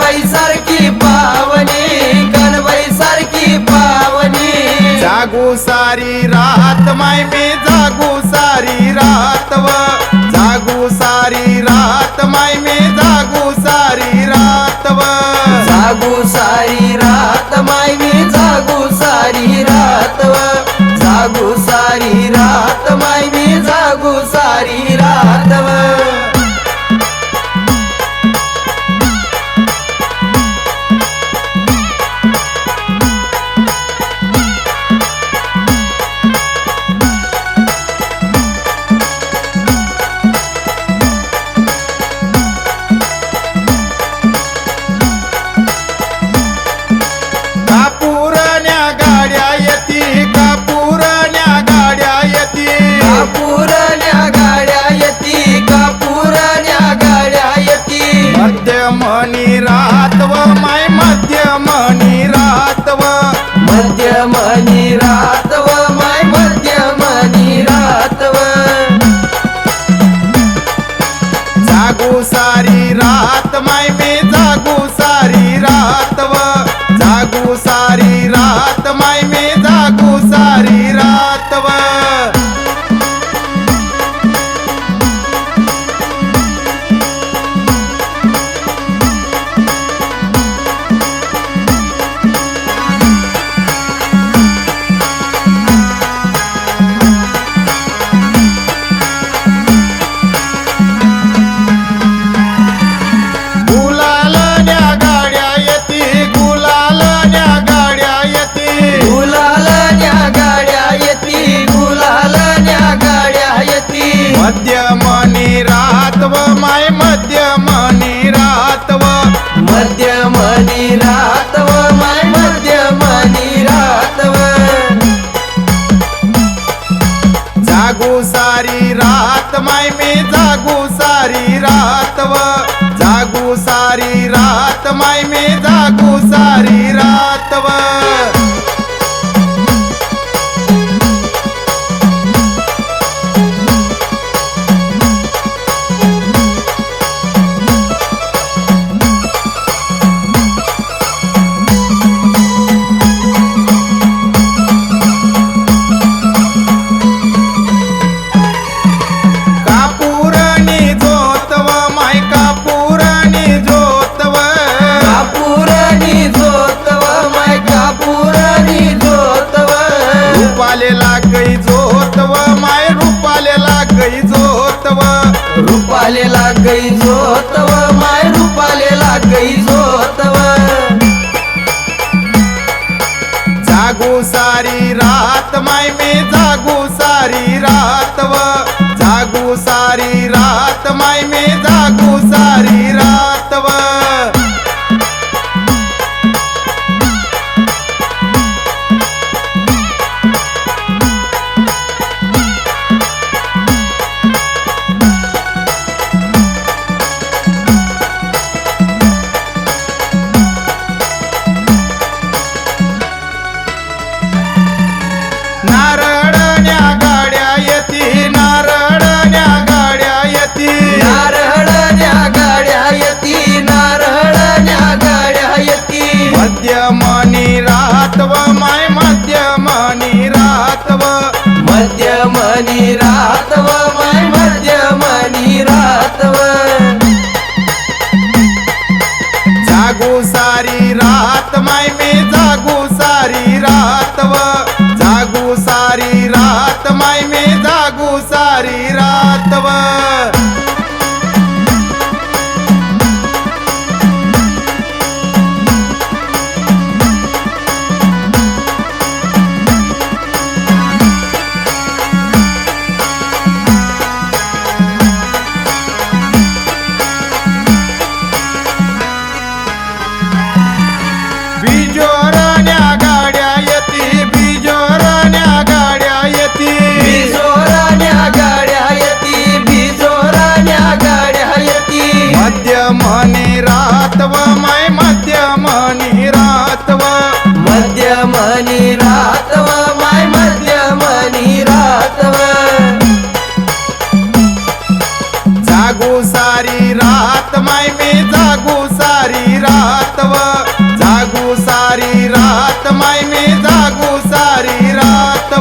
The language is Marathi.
सारखी पावनी कणबाई सारखी पावनी. जागू सारी रात माय मी जागू सारी रात व. जागू सारी रात माय मी जागू सारी रात व. जागू सारी रात माय मी जागू सारी रात व. जागू सारी रात माय मी जागू सारी रात व. मध्यमनी रात माय मी जागू सारी रात व जागू सारी रात माय मी जागू सारी जागू सारी रात माय मी जागू सारी मनी रातव व माय मध्यमनी रातव. व जागू सारी रात माय मी जागू सारी रातव. जागू सारी रात माय मी जागू सारी रातव. मध्यमनी रात व मध्यमनी रात व माय मध्यमनी रात जागू सारी रात माय मी जागू सारी रात व जागू सारी रात माय मी जागू सारी रात.